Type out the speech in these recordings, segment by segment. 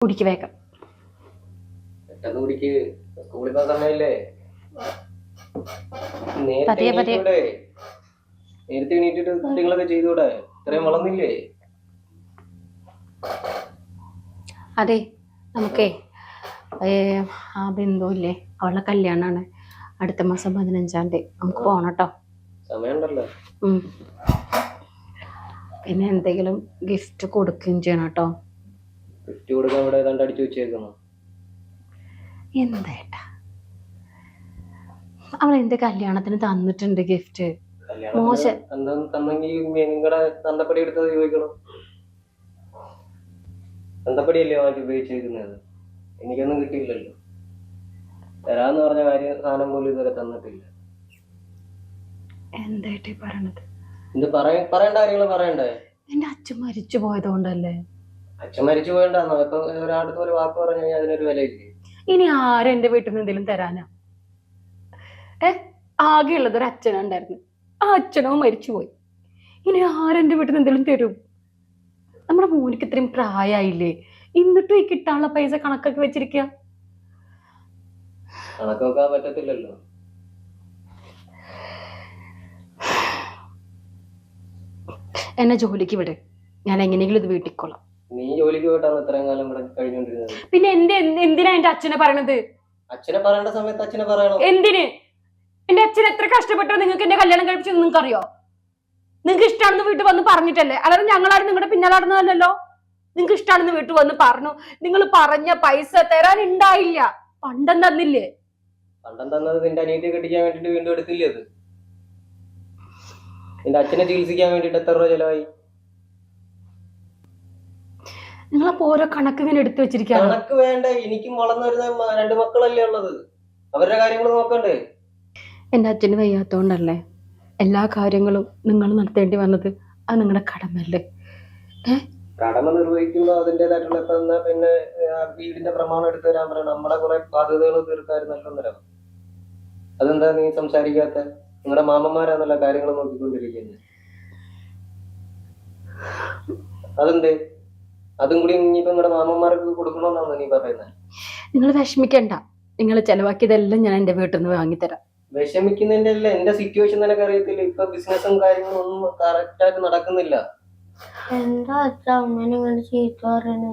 കുടിക്ക് വേഗം പെട്ടെന്ന് കുടിക്ക്. സ്കൂളിൽ പോകാൻ സമയല്ലേ നേരത്തെ പതിയെ പതിയെ. എണീറ്റൂടെ? നേരത്തെ എണീറ്റിട്ട് കാര്യങ്ങളൊക്കെ ചെയ്തൂടെ ഇത്രയും വളർന്നില്ലേ? അതെ നമുക്കേ ഏ, ആ ബിന്ദു ഇല്ലേ? അവളെ കല്യാണമാണ് അടുത്ത മാസം പതിനഞ്ചാം തീയതി. നമുക്ക് പോകണം കേട്ടോ. സമയമുണ്ടല്ലോ. ഉം. പിന്നെ എന്തെങ്കിലും ഗിഫ്റ്റ് കൊടുക്കുകയും ചെയ്യണം കേട്ടോ. ഗിഫ്റ്റ് കൊടുക്കാൻ ഇവിടെ ഏതാണ്ട് അടിച്ചു വെച്ചേക്കുന്നു. എന്തേട്ടാ? അവൾ എന്റെ കല്യാണത്തിന് തന്നിട്ടുണ്ട് ഗിഫ്റ്റ് മോശം. കല്യാണം തന്നെങ്കിൽ നിങ്ങളുടെ തന്തപ്പടി എടുത്തത് ചോദിക്കണം. തന്തപ്പടിയല്ലേ വാങ്ങി ഉപയോഗിച്ചേക്കുന്നത്? എനിക്കൊന്നും കിട്ടിയില്ലല്ലോ. തരാന്ന് പറഞ്ഞ കാര്യം സാധനം പോലും ഇതുവരെ തന്നിട്ടില്ല. എന്തായിട്ടീ പറയണത്? ഇത് പറയ പറയേണ്ട കാര്യങ്ങൾ പറയണ്ടേ? എന്റെ അച്ഛൻ മരിച്ചു പോയതുകൊണ്ടല്ലേ? അച്ഛൻ മരിച്ചു പോയണ്ടാന്നോ ഇപ്പൊ ഒരാടുത്ത് ഒരു വാക്ക് പറഞ്ഞു കഴിഞ്ഞാൽ അതിനൊരു വിലയില്ലേ? ഇനി ആരും എന്റെ വീട്ടിൽ നിന്ന് എന്തെങ്കിലും തരാനാ? ഏ ആകെ ഉള്ളത് ഒരു അച്ഛനുണ്ടായിരുന്നു ആ അച്ഛനോ മരിച്ചു പോയി. ഇനി ആരെന്റെ വീട്ടിൽ നിന്ന് എന്തെങ്കിലും തരും? നമ്മുടെ മോനിക്ക് ഇത്രയും പ്രായമായില്ലേ എന്നിട്ടും ഈ കിട്ടാനുള്ള പൈസ കണക്കൊക്കെ വെച്ചിരിക്കുക പറ്റത്തില്ലല്ലോ. എന്നെ ജോലിക്ക് വിട്. ഞാൻ എങ്ങനെയെങ്കിലും ഇത് വീട്ടിക്കോളാം. നീ ജോലിക്ക് പോയിട്ടാണ് ഇത്രയും കാലം ഇവിടെ കഴിഞ്ഞുകൊണ്ടിരുന്നത്? പിന്നെ എന്റെ എന്ത്- എന്തിനാ എന്റെ അച്ഛനെ പറയണത്? അച്ഛനെ പറയേണ്ട സമയത്ത് അച്ഛനെ പറയണം? എന്തിന്? എന്റെ അച്ഛൻ എത്ര കഷ്ടപ്പെട്ടോ നിങ്ങൾക്ക് എന്റെ കല്യാണം കഴിപ്പിച്ചു നിങ്ങൾക്ക് അറിയോ നിങ്ങൾക്ക് ഇഷ്ടമാണെന്ന് വീട്ടിൽ വന്ന് പറഞ്ഞിട്ടല്ലേ? അല്ലാതെ ഞങ്ങളാരും നിങ്ങളുടെ പിന്നാലാടുന്നതല്ലോ നിങ്ങൾക്ക് ഇഷ്ടമാണെന്ന് വീട്ടിൽ വന്ന് പറഞ്ഞു. നിങ്ങൾ പറഞ്ഞ പൈസ തരാൻ ഉണ്ടായില്ല പണ്ടം തന്നില്ലേ? പണ്ടം തന്നത് നിന്റെ അനിയത്തെ കെട്ടിക്കാൻ വേണ്ടിട്ട് വീണ്ടും എടുത്തില്ലേ അത്? നിന്റെ അച്ഛനെ ചികിത്സിക്കാൻ വേണ്ടിട്ട് എത്ര രൂപ ചെലവായി? നിങ്ങളപ്പോ ഓരോ കണക്ക് ഇങ്ങനെ എടുത്തു വെച്ചിരിക്കുകയാണ് കണക്ക് വേണ്ട. എനിക്കും വളർന്നു വരുന്ന രണ്ട് മക്കളല്ലേ ഉള്ളത്. അവരുടെ കാര്യങ്ങൾ നോക്കണ്ടേ? എന്റെ അച്ഛന് വയ്യാത്തോണ്ടല്ലേ എല്ലാ കാര്യങ്ങളും നിങ്ങൾ നടത്തേണ്ടി വന്നത്? അത് നിങ്ങളുടെ കടമല്ലേ കടമ നിർവഹിക്കുമ്പോ അതിന്റേതായിട്ടുള്ള ഇപ്പൊ എന്നാ പിന്നെ ആ വീടിന്റെ പ്രമാണം എടുത്തു തരാൻ പറയണം. നമ്മളെ കുറെ ബാധ്യതകൾ തീർക്കായിരുന്നല്ലോ അന്നേരം അതെന്താ നീ സംസാരിക്കാത്ത? നിങ്ങളുടെ മാമന്മാരാന്നല്ല കാര്യങ്ങൾ നോക്കിക്കൊണ്ടിരിക്കുന്നത് അതെന്തേ? അതും കൂടി ഇനിയിപ്പോ നിങ്ങളുടെ മാമന്മാർക്ക് കൊടുക്കണമെന്നാണ് നീ പറയുന്നത് നിങ്ങൾ വിഷമിക്കണ്ട. നിങ്ങൾ ചെലവാക്കിയതെല്ലാം ഞാൻ എന്റെ വീട്ടിൽ നിന്ന് വാങ്ങിത്തരാം. വിഷമിക്കുന്നതിന്റെ അല്ല എന്റെ സിറ്റുവേഷൻ നിനക്ക് അറിയത്തില്ല. ഇപ്പൊ ബിസിനസ്സും കാര്യങ്ങളും ഒന്നും കറക്റ്റ് ആയിട്ട് നടക്കുന്നില്ല. എന്താ അച്ഛ അമ്മേനെ ഇങ്ങനെ ചീത്ത പറയണേ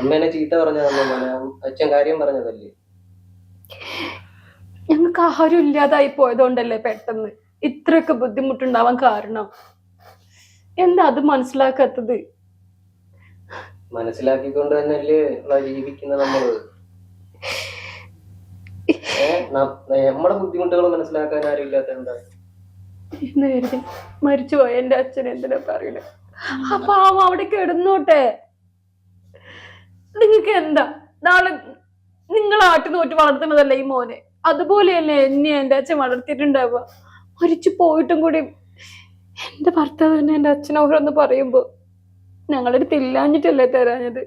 അമ്മേനെ ചീത്ത പറഞ്ഞതല്ലേ മോനെ അച്ഛൻ കാര്യം പറഞ്ഞതല്ലേ? ഞങ്ങൾക്ക് ആഹാരം ഇല്ലാതായി പോയതുകൊണ്ടല്ലേ പെട്ടെന്ന്. ഇത്രയൊക്കെ ബുദ്ധിമുട്ടുണ്ടാവാൻ കാരണം. എന്താ അത് മനസ്സിലാക്കാത്തത്? മനസ്സിലാക്കിക്കൊണ്ട് തന്നെയല്ലേ ജീവിക്കുന്ന നമ്മൾ? നമ്മുടെ ബുദ്ധിമുട്ടുകൾ മനസ്സിലാക്കാൻ ആരും ഇല്ലാത്ത എന്താ? മരിച്ചുപോയ എന്റെ അച്ഛൻ എന്തിനാ പറയണേ? ആ പാവം അവിടെ കിടന്നോട്ടെ. നിങ്ങൾക്ക് എന്താ? നാളെ നിങ്ങൾ ആട്ടി നോറ്റ് വളർത്തുന്നതല്ലേ ഈ മോനെ? അതുപോലെയല്ലേ എന്നെ എന്റെ അച്ഛൻ വളർത്തിയിട്ടുണ്ടാവുക. മരിച്ചു പോയിട്ടും കൂടി എന്റെ ഭർത്താവ് തന്നെ എന്റെ അച്ഛനോരോന്ന് പറയുമ്പോ ഞങ്ങളടുത്ത് തില്ലാഞ്ഞിട്ടല്ലേ തരാഞ്ഞത്?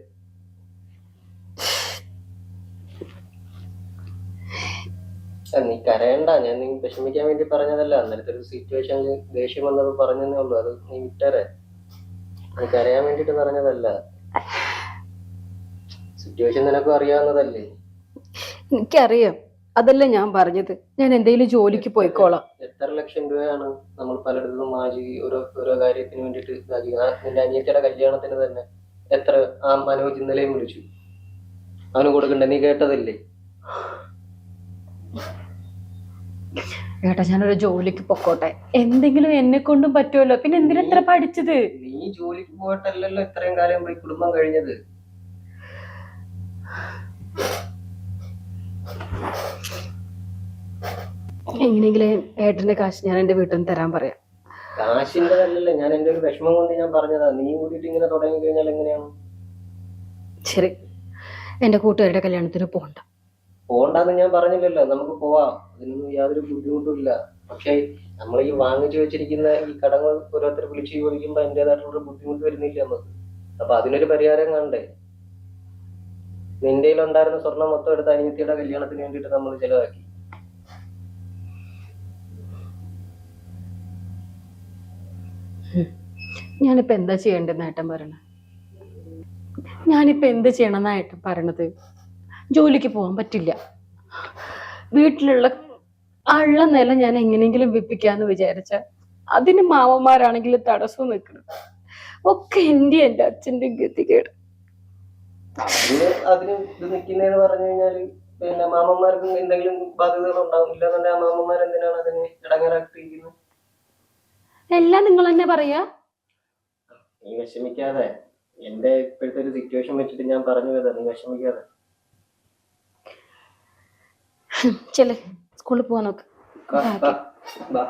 നീ കരയണ്ട. ഞാൻ നീ വിഷമിക്കാൻ വേണ്ടി പറഞ്ഞതല്ല. അന്നേരത്തെ ഒരു സിറ്റുവേഷൻ ദേഷ്യം വന്നത് പറഞ്ഞതേ ഉള്ളൂ. അത് നീ വിട്ടേരെ. നീ കരയാൻ വേണ്ടിട്ട് പറഞ്ഞതല്ല. സിറ്റുവേഷൻ നിനക്കും അറിയാവുന്നതല്ലേ. എനിക്കറിയാം. അതല്ല ഞാൻ പറഞ്ഞത്. ഞാൻ എന്തെങ്കിലും ജോലിക്ക് പോയിക്കോളാം. എത്ര ലക്ഷം രൂപയാണ് നമ്മൾ പലയിടത്തും മാജി ഓരോ ഓരോ കാര്യത്തിന് വേണ്ടിട്ട് നിന്റെ അനിയത്തിയുടെ കല്യാണത്തിന് തന്നെ എത്ര ആ മനോജ് ഇന്നലെയും വിളിച്ചു. അവന് കൊടുക്കണ്ടേ നീ കേട്ടതല്ലേ? ഏട്ടാ ഞാനൊരു ജോലിക്ക് പൊക്കോട്ടെ. എന്തെങ്കിലും എന്നെ കൊണ്ടും പറ്റുമല്ലോ. പിന്നെ എന്തിനാ ഇത്ര പഠിച്ചത്? നീ ജോലിക്ക് പോയിട്ടല്ലല്ലോ ഇത്രയും കാലം പോയി കുടുംബം കഴിഞ്ഞത്. എങ്ങനെയെങ്കിലും ഏട്ടന്റെ കാശ് ഞാൻ എന്റെ വീട്ടിൽ നിന്ന് തരാൻ പറയാം. കാശിന്റെ അല്ലല്ലോ ഞാൻ എന്റെ ഒരു വിഷമം കൊണ്ട് ഞാൻ പറഞ്ഞതാ. നീ കൂടിയിട്ട് ഇങ്ങനെ തുടങ്ങി കഴിഞ്ഞാൽ എങ്ങനെയാണ് ശരി. എന്റെ കൂട്ടുകാരുടെ കല്യാണത്തിന് പോകണ്ട പോകണ്ടെന്ന് ഞാൻ പറഞ്ഞില്ലല്ലോ. നമുക്ക് പോവാം. അതിനൊന്നും യാതൊരു ബുദ്ധിമുട്ടും ഇല്ല. പക്ഷെ നമ്മൾ ഈ വാങ്ങിച്ചു വെച്ചിരിക്കുന്ന ഈ കടങ്ങൾ ഓരോരുത്തർ വിളിച്ചു ചോദിക്കുമ്പോ അതിന്റെതായിട്ടുള്ള ബുദ്ധിമുട്ട് വരുന്നില്ല നമുക്ക്. അപ്പൊ അതിനൊരു പരിഹാരം കാണണ്ടേ നിന്റെ ഉണ്ടായിരുന്ന സ്വർണം മൊത്തം എടുത്ത് അനിയത്തിയുടെ കല്യാണത്തിന് വേണ്ടിട്ട് നമ്മൾ ചെലവാക്കി. ഞാനിപ്പോ എന്താ ചെയ്യേണ്ടതെന്ന് ഏട്ടൻ പറയണ? ഞാനിപ്പോ എന്ത് ചെയ്യണമെന്നായിട്ട് പറയണത്? ജോലിക്ക് പോകാൻ പറ്റില്ല. വീട്ടിലുള്ള ഉള്ള നില ഞാൻ എങ്ങനെയെങ്കിലും വിപ്പിക്കാന്ന് വിചാരിച്ച അതിന് മാമന്മാരാണെങ്കിൽ തടസ്സം നിൽക്കണം ഒക്കെ എന്റെ എന്റെ അച്ഛന്റെ ഗതികേട്. അതിന് അതിന് ഇത് നിൽക്കുന്നതെന്ന് പറഞ്ഞു കഴിഞ്ഞാൽ പിന്നെ മാമന്മാർക്കും എന്തെങ്കിലും ബാധ്യതകൾ ഉണ്ടാവില്ല ഇല്ലെന്നുണ്ടെങ്കിൽ ആ മാമന്മാർ എന്തിനാണ് അതിന് ഇടങ്ങേറാക്കിയിരിക്കുന്നത്? എല്ലാം നിങ്ങൾ തന്നെ പറയാ. നീ വിഷമിക്കാതെ. എന്റെ ഇപ്പോഴത്തെ ഒരു സിറ്റുവേഷൻ വെച്ചിട്ട് ഞാൻ പറഞ്ഞു വരാം നീ വിഷമിക്കാതെ. ചെല സ്കൂളിൽ പോവാൻ നോക്ക്. ബാ, ബാ, ബാ.